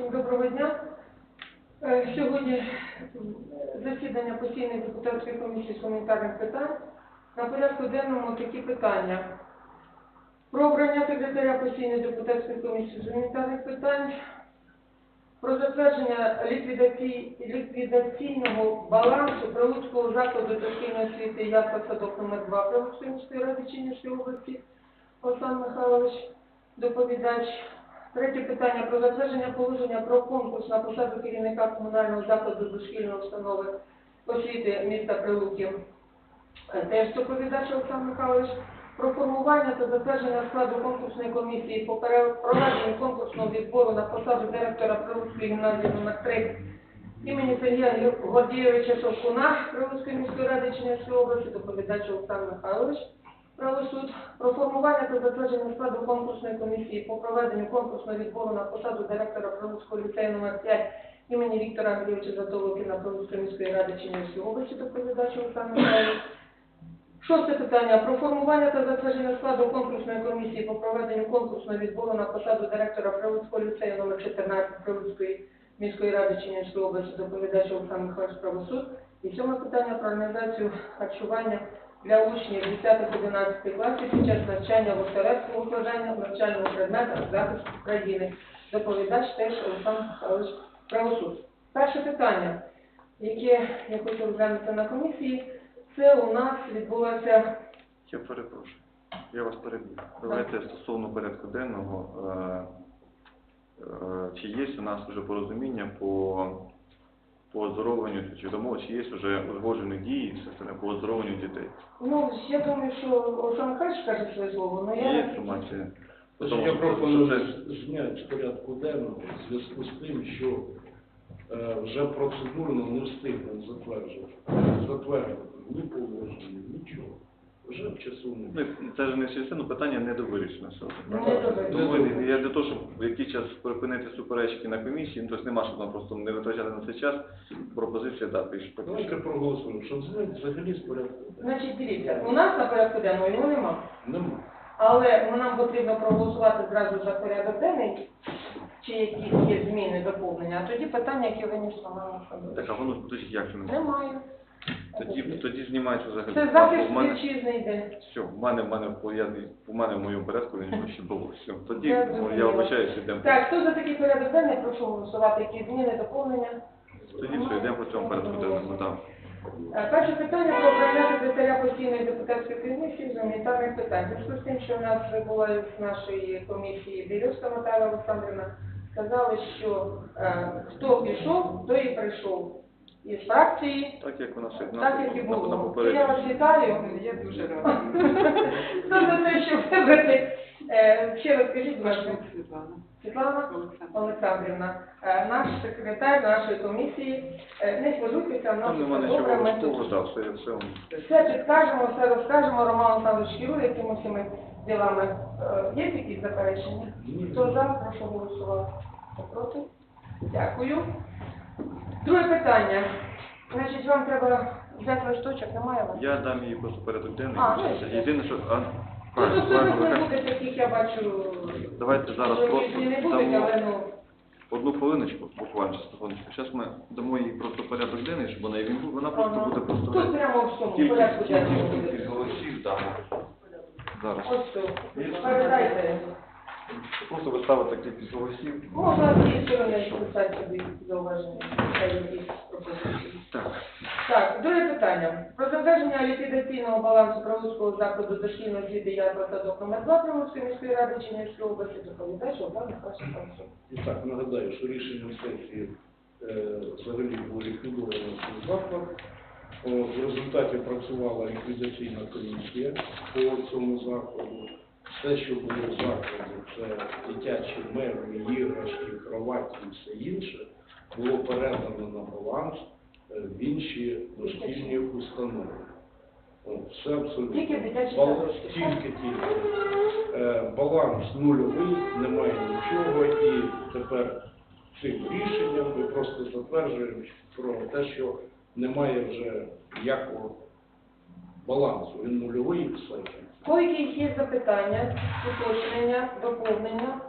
Всім доброго дня. Е, Сьогодні засідання постійної депутатської комісії з гуманітарних питань. На порядку денному такі питання. Про обрання секретаря постійної депутатської комісії з гуманітарних питань, про затвердження ліквідацій- ліквідаційного балансу Прилуцького закладу дошкільної освіти «Ясла садок номер 2 Прилуцької міської ради Чинівської області. Олександр Михайлович, доповідач. Третє питання про затвердження положення про конкурс на посаду керівника комунального закладу дошкільної установи освіти міста Прилуки. Е, Теж доповідач Олександр Михайлович. Про формування та затвердження складу конкурсної комісії по проведенню конкурсного відбору на посаду директора Прилуцької гімназії номер 3 імені Сергія Гордієвича Шовкуна Прилуцької міської ради Чернівської області, доповідач Олександр Михайлович. Правосуд про формування та затвердження складу конкурсної комісії по проведенню конкурсного відбору на посаду директора Прилуцького ліцею номер 5 імені Віктора Андрійовича Затолокіна Прилуцької міської ради Чернівської області, доповідач Олександр Михайлович. Шосте питання про формування та затвердження складу конкурсної комісії по проведенню конкурсного відбору на посаду директора Прилуцького ліцею номер 14 Прилуцької міської ради Чернівської області, доповідач Олександр Михайлович Правосуд. І сьоме питання про організацію харчування для учнів 10-11 класів під час навчання в осередку викладання навчального предмета захист України. Доповідач теж Олександр Михайлович Правосуд. Перше питання, яке я хочу розглянути на комісії, це у нас відбулося Я перепрошую. Я вас перебив. Давайте стосовно порядку денного. е, е, Чи є у нас вже порозуміння по, по оздоровленню, чи домов, чи є вже узгоджені дії системи по оздоровленню дітей? Ну, я думаю, що Олександр Михайлович каже своє слово, але я... Є інформація? Тож Тому я що пропоную це- зняти з порядку денного в зв'язку з тим, що е, вже процедурно не встигнемо затверджувати, затвердити ні положення, нічого. Вже в часу Ну, Це ж не все, ну питання не довирішено. все. Не. Тому я для того, щоб в який час припинити суперечки на комісії, ну, тобто нема, щоб нам просто не витрачати на цей час, пропозиція дати. що поки Давайте проголосуємо, щоб зняти взагалі з порядку. Значить, дивіться, у нас на порядку денного його нема. Нема. Але нам потрібно проголосувати зразу за порядок денний, чи якісь є зміни, доповнення, а тоді питання, яке винесла мама Так, а воно тоді як це Немає. Тоді, тоді знімається взагалі. Це захист в мене- вітчизни йде. Все, в мене, в мене, в- я, в мене в моєму порядку нічого ще було. Все, тоді Я ну, я вибачаюся, йдемо. Так, хто за такий порядок денний, прошу голосувати, які зміни, доповнення. Тоді все, йдемо по цьому порядку денному, так. Е, Перше питання про обрання секретаря постійної депутатської комісії з гуманітарних питань. В зв'язку з тим, що в нас була з нашої комісії Бірюзка Наталя Олександрівна, сказали, що е, хто пішов, той і прийшов. Із фракції, Так як у нас так як і на, на, було. Я попередньому. вас вітаю. Я дуже рада. Хто за те, що вибрати? Е, Ще будь ласка, Світлана. Світлана Олександр. Олександрівна, е, наш секретар нашої комісії. Е, Не хвилюйтеся, в нас Там нема все нічого добре, ми тут важкого, так, все, все. все підкажемо, все розкажемо. Роман Олександрович керує цими всіми ділами. Е, Є якісь заперечення? Хто за, прошу голосувати. Хто проти? Дякую. Друге питання. Значить, вам треба взяти листочок, немає вас? Я дам їй просто порядок денний. А, ну, Єдине, що... А, Ну, правильно, тут правильно, ви не кажете. буде таких, я бачу, Давайте зараз просто не буде, дамо але ну... одну хвилиночку, буквально хвилиночку. Зараз ми дамо їй просто порядок денний, щоб вона і він був. Вона просто буде просто Тут прямо в цьому порядку денному буде. голосів дамо. Зараз. Ось тут. Передайте. Просто виставити кількість голосів. Можна з цієї сторони писати собі зауваження. Так. Так, друге питання. Про затвердження ліквідаційного балансу Прилуцького закладу дошкільної освіти «Ясла садок номер 2 Прилуцької міської ради Чернівської області доповідач Олександр Михайлович І так, нагадаю, що рішенням сесії е, взагалі було ліквідовано цей заклад. О, В результаті працювала ліквідаційна комісія по цьому закладу. Все, що було в закладі, це дитячі меблі, іграшки, кроваті і все інше, було передано на баланс е, в інші дошкільні установи. О, Все абсолютно. Тільки дитячі Бал- садочки. Тільки, тільки. Е, Баланс нульовий, немає нічого, і тепер цим рішенням ми просто затверджуємо про те, що немає вже ніякого балансу. Він нульовий і все. По яких є запитання, уточнення, доповнення?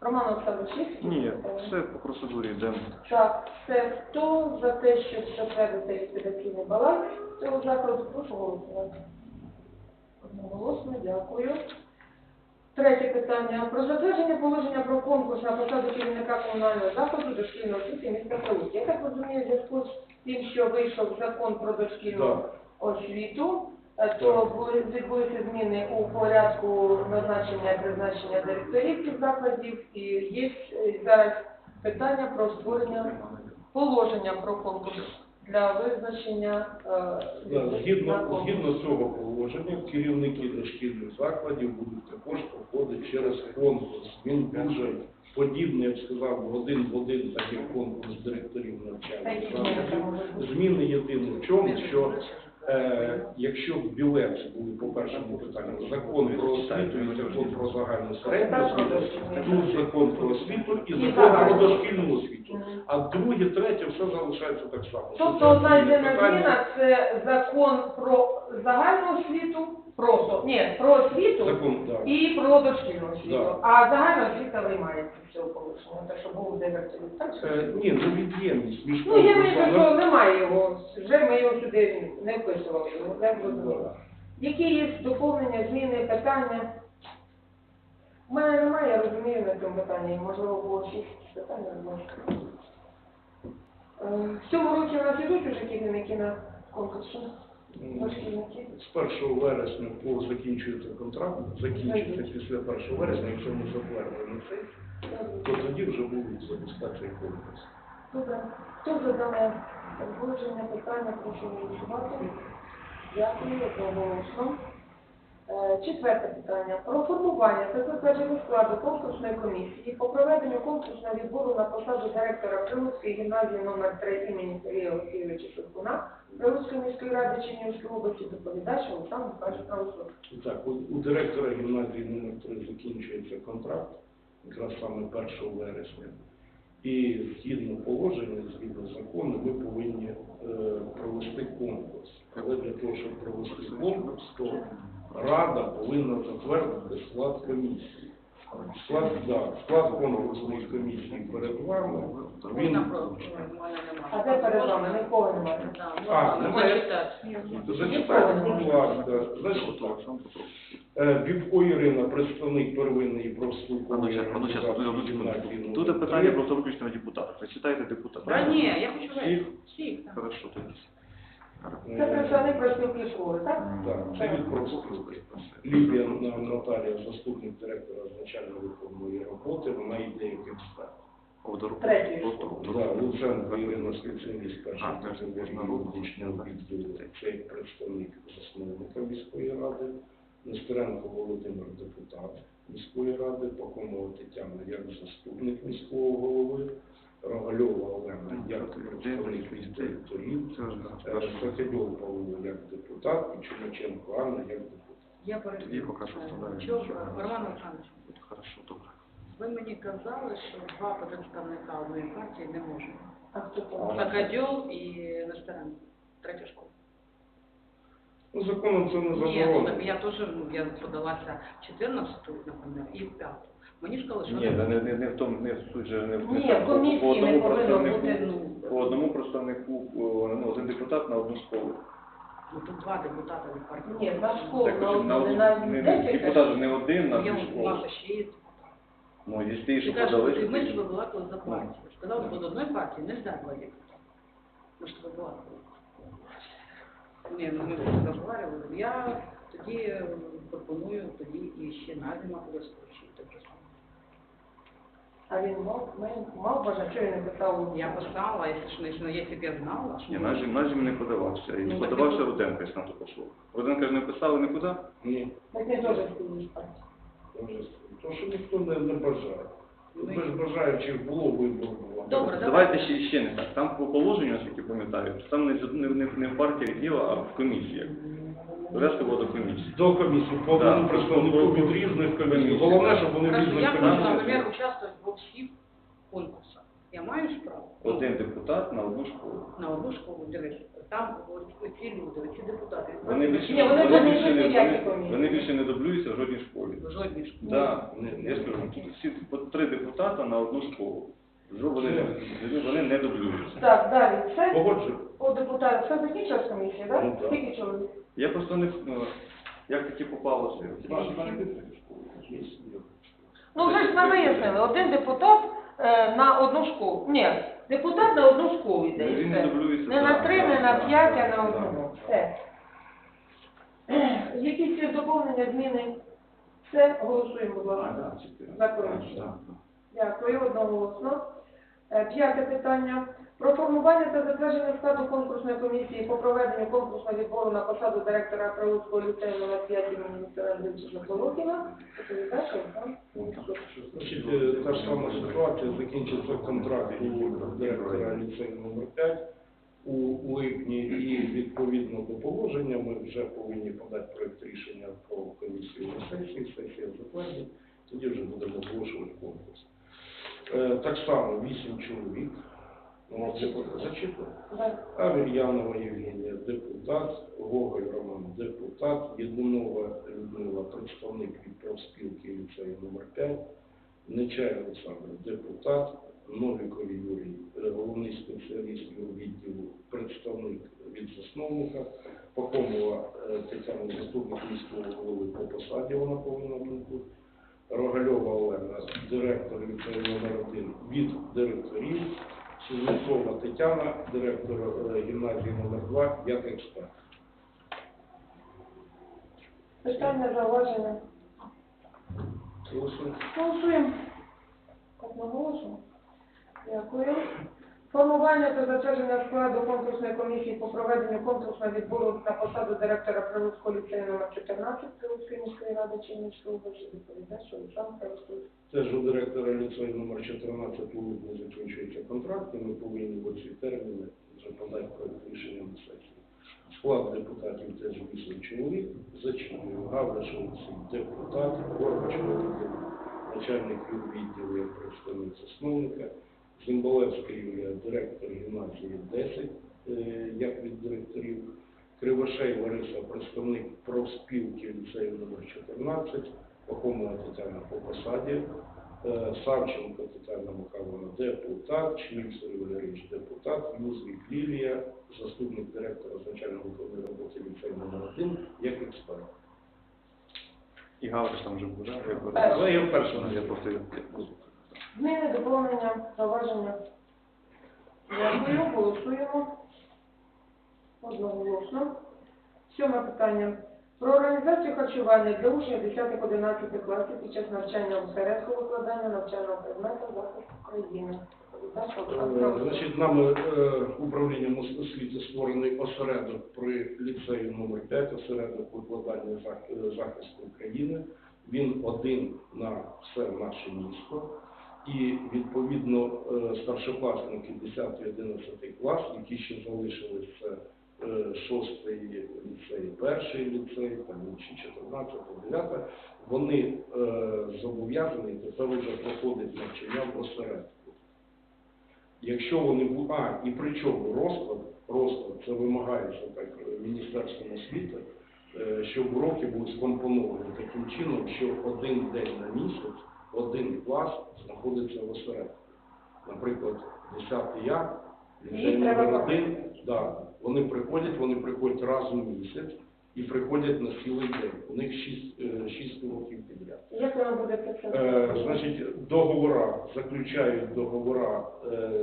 Роман Олександрович, є? Ні, все по процедурі йдемо. Так, це хто за те, щоб затвердити ліквідаційний баланс цього закладу, прошу голосувати. Одноголосно, дякую. Третє питання. Про затвердження положення про конкурс на посаду керівника комунального закладу дошкільної освіти міста Прилуки. Я так розумію, в зв'язку з тим, що вийшов закон про дошкільну Так. освіту, то відбулися зміни у порядку назначення і призначення директорів цих закладів, і є зараз питання про створення положення про конкурс для визначення е, Згідно, згідно цього положення, керівники дошкільних закладів будуть також проходити через конкурс. Він дуже подібний, я б сказав, один в один, так як конкурс директорів навчальних закладів. Зміни єдине в чому, що е, якщо в білеті були по першому питанню закон про освіту і закон про загальну середню освіту, тут закон про освіту і закон про дошкільну освіту. А друге, третє, все залишається так само. Тобто одна єдина зміна це закон про загальну освіту, просто, ні, про освіту Закон, так. і про дошкільну освіту. Да. А загальна освіта виймається з цього положення, те, що був директорів. Так? Е, Ні, ну від'ємність між Ну, я маю, що немає його, вже ми його сюди не вписували, зрозуміла. Які є доповнення, зміни, питання? У мене немає, я розумію на цьому питанні, можливо, було якісь питання, не можу. Е, В цьому році у нас ідуть уже керівники на дошкільники. З 1 вересня по закінчується контракт, закінчиться після 1 вересня, якщо ми затвердимо цей, то тоді вже будуть забезпечені конкурс. Добре. Хто за дане погодження, питання, прошу голосувати. Дякую, одноголосно. Е, Четверте питання. Про формування та затвердження складу конкурсної комісії по проведенню конкурсного відбору на посаду директора Прилуцької гімназії номер 3 імені Сергія Олексійовича Шевкуна Прилуцької міської ради Чернігівської області доповідач Олександр Михайлович Правосуд. Так, у, у директора гімназії номер 3 закінчується контракт, якраз саме 1 вересня. І згідно положення, згідно закону, ми повинні е, провести конкурс. Але для того, щоб провести конкурс, то Рада повинна затвердити склад комісії. Склад, да, склад конкурсної комісії перед вами. Він, про А де перед вами? Нікого немає. А, немає. зачитайте, будь ласка, значить так. Е, Бібко Ірина, представник первинної профспілкової одну номер Тут три. питання просто виключно депутатів. Ви читаєте депутата? Та ні, я хочу Всіх? вийти. Всіх. Хорошо, тоді. Це представник профспілки школи, так? Так, це від профспілки. Лілія На- Наталія, заступник директора з начально-виховної роботи, вона йде як експерт. Дорогу. Третій. Луценко Ірина, спеціаліст А, першого категорії відділу, це як представник засновника міської ради, Нестеренко Володимир, депутат міської ради, Пакомова Тетяна як заступник міського голови, Рогальова Олена як представник да, Е, Сокольов Павло як депутат і Чумаченко Анна як депутат. Я що. Чого, Роман Олександрович, Хорошо, добре. ви мені казали, що два представника одної партії не можна. А хто? І Нестеренко. Третя школа. Ну, законом це не Ні, ну заборонено. я теж, ну, я подалася 14-ту, наприклад, і в п'яту. Мені сказали, що Ні, не, не, не в тому, не в суть же, не в Ні, в комісії по одному не повинно представнику, бути, ну. по одному представнику, о, ну, один депутат на одну школу. Ну, тут два депутати від партії. Ні, на школу, Так, на на одну, одну, не на не, десять. депутат же не один на Я дві у школи. нас ще є. Ну, якщо ти, Ти що кажеш, подали, ти що ми ти- тебе була коли за партію. Сказав, Ну. що до одної партії не ждать два депутата. Ми ж тебе була. Ні, ну ми вже розговорювали. Я тоді е, пропоную тоді і ще Полосковичі. Так же саме. А він мав, мав бажання, що він не питав? Я писала, якщо ж не якщо б я знала, Ні, Назім, Назім не подавався. І Ну, подавався Руденко, якщо на то пішло. Руденка ж не писали нікуди. Ні. Так я теж стоїть. Тому що ніхто не, не бажає. Ви ж бажаючих було вибору. Добре, Давайте ще, ще не так. Там по положенню, наскільки пам'ятаю, там не, з- не, не, не в партіях діло, а в комісіях. Решта було до комісії. До комісії, по Да. одному представнику від різних комісій. Головне, щоб вони в різних я хочу, комісіях. наприклад, участвувати во всіх конкурсах. Я маю ж право? Один депутат на одну школу. На одну школу, дивись, там от- оці люди, оці депутати, Вони більше, Ні, вони вже не ніякі вони, комісії. вони більше не дублюються в жодній школі. в жодній школі. Да, я ж кажу, всі по три депутата на одну школу. Жо- Вони, не- вони не дублюються. Так, далі. Це Погоджую. у депутатів. Все закінчилась комісія, так? Ну, так. Скільки чоловік? Я просто не ну, як таки попало, що Наші. Ну, вже ж ми вияснили, один депутат е, на одну школу. Ні, депутат на одну школу йде. і Він не все. дублюється. Не на так, три, так, не на так, п'ять, а так, на так. одну. Все. Якісь є доповнення, зміни? Все, голосуємо, будь А, ласка. да, чотири. За комісію. Так, Дякую, одноголосно. Е, П'яте питання. Про формування та затвердження складу конкурсної комісії по проведенню конкурсного відбору на посаду директора Прилуцького ліцею номер 5 імені Віктора Андрійовича Полокіна. Доповідач Олександр Мінчук. Значить, е, та ж сама ситуація, закінчився контракт у директора ліцею номер 5 у липні і відповідно до положення ми вже повинні подати проект рішення про комісію на сесії, сесія затвердить, тоді вже будемо оголошувати конкурс. Е, Так само 8 чоловік. Ну, це зачитую. Авер'янова Євгенія, депутат, Гоголь Роман, депутат, Єдунова Людмила, представник від профспілки ліцею номер 5, Нечай Олександр, депутат, Новіков Юрій, головний спеціаліст відділу, представник від засновника, Пахомова е, Тетяна, заступник міського голови по посаді, вона повинна бути. Рогальова Олена, директор ліцею номер 1 від директорів, Сізнецова Тетяна, директор е, гімназії номер 2 як експерт. Питання, зауваження. Голосуємо. Голосуємо. Одноголосно. Дякую. Формування та затвердження складу конкурсної комісії по проведенню конкурсного відбору на посаду директора Прилуцького ліцею номер 14 Прилуцької міської ради Чернівської області. Доповідач Олександр Кравський. Теж у директора ліцею номер 14 у липні закінчується контракт, і ми повинні в ці терміни вже подати проект рішення на сесію. Склад депутатів теж 8 чоловік, зачитую, Гавриш депутат, Горбач начальник відділу як представник засновника, Зимбалевська Юлія, директор гімназії 10, е, як від директорів, Кривошей Лариса, представник профспілки ліцею номер 14, Пахомова Тетяна по посаді, е, Савченко Тетяна Михайловна, депутат, Чміль Сергій Валерійович, депутат, Юзвік Лілія, заступник директора з начальної роботи ліцею номер 1, як експерт. І Гавриш там вже був, да? Я я вперше Я просто Зміни, доповнення, зауваження. Дякую, голосуємо. Одноголосно. Сьоме питання. Про організацію харчування для учнів 10-11 класів під час навчання осередку викладання навчального предмету захист України. Е. Значить, нами е, управлінням освіти створений осередок при ліцеї номер 5, осередок викладання е, захисту України. Він один на все наше місто. І відповідно е, старшокласники 10-11 клас, які ще е, шостий ліцей, перший ліцей, там інші 14, 9, вони е, зобов'язані тепер вже проходити навчання в осередку. Якщо вони будуть, а, і при чому розклад, розклад, це вимагається так Міністерством освіти, е, щоб уроки будуть скомпоновані таким чином, що один день на місяць один клас знаходиться в осередку. Наприклад, 10 я, ліцей номер один, да, вони приходять, вони приходять раз у місяць і приходять на цілий день. У них 6, 6 уроків підряд. Як воно буде все? Е, значить, договора, заключають договора е,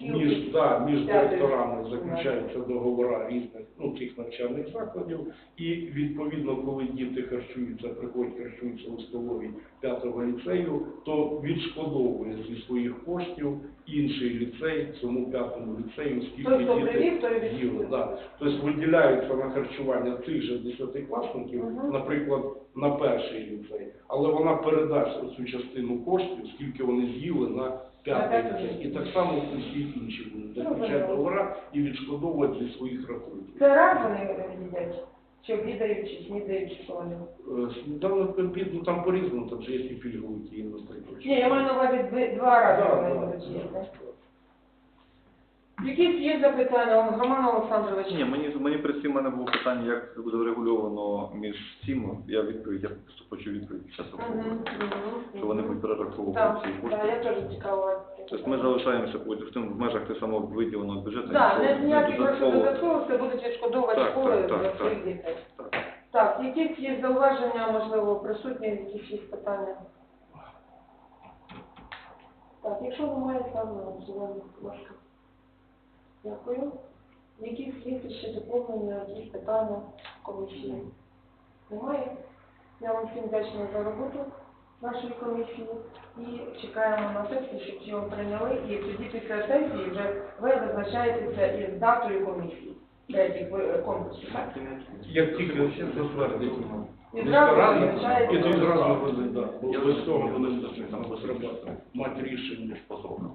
між, да, між директорами, заключаються договора різних ну, цих навчальних закладів, і відповідно, коли діти харчуються, приходять харчуються у столовій п'ятого ліцею, то відшкодовує зі своїх коштів інший ліцей цьому п'ятому ліцею, скільки Той, хто діти привів, той і їли. відшкодує. Да. Тобто виділяються на харчування цих же десятикласників, Мгм. наприклад, на перший ліцей, але вона передасть цю частину коштів, скільки вони з'їли на п'ятий п'ятий ліцей. І ліцей. так само усі інші будуть заключати Зрозуміло. договора і відшкодовувати зі своїх рахунків. Це раз вони їдять? Чи обідають, чи снідають, чи що вони? Е, обід, ну там по-різному, там же є і пільговики, і наприклад. Ні, я маю на увазі дв- два рази Да, вони да, будуть да. їсти. Якісь є запитання, Роман Олександрович? Ні, мені, мені перед цим в мене було питання, як це буде врегульовано між цими. Я відповідь, я просто хочу відповідь зараз Мгм, мгм, що вони мгм. будуть перераховувати Так, ці так, кошти. я теж цікава. Тобто ми залишаємося в тим в межах те самого виділеного бюджету. Так, не гроші додатково. додатково, це будуть відшкодовувати Так, школи так, так, за так. своїх дітей. Так. Так, якісь є зауваження, можливо, присутні, якісь питання? Так, якщо немає, ставимо на голосування, будь ласка. Дякую. Якісь є ще доповнення, якісь питання комісії? Немає? Я вам всім вдячна за роботу нашої комісії і чекаємо на сесію, щоб його прийняли. І тоді після сесії вже ви визначаєтеся із датою комісії третіх конкурсів. так? Як тільки затвердить І зразу визначається. і зразу буде. Бо без цього буде там треба мати рішення. по срокам.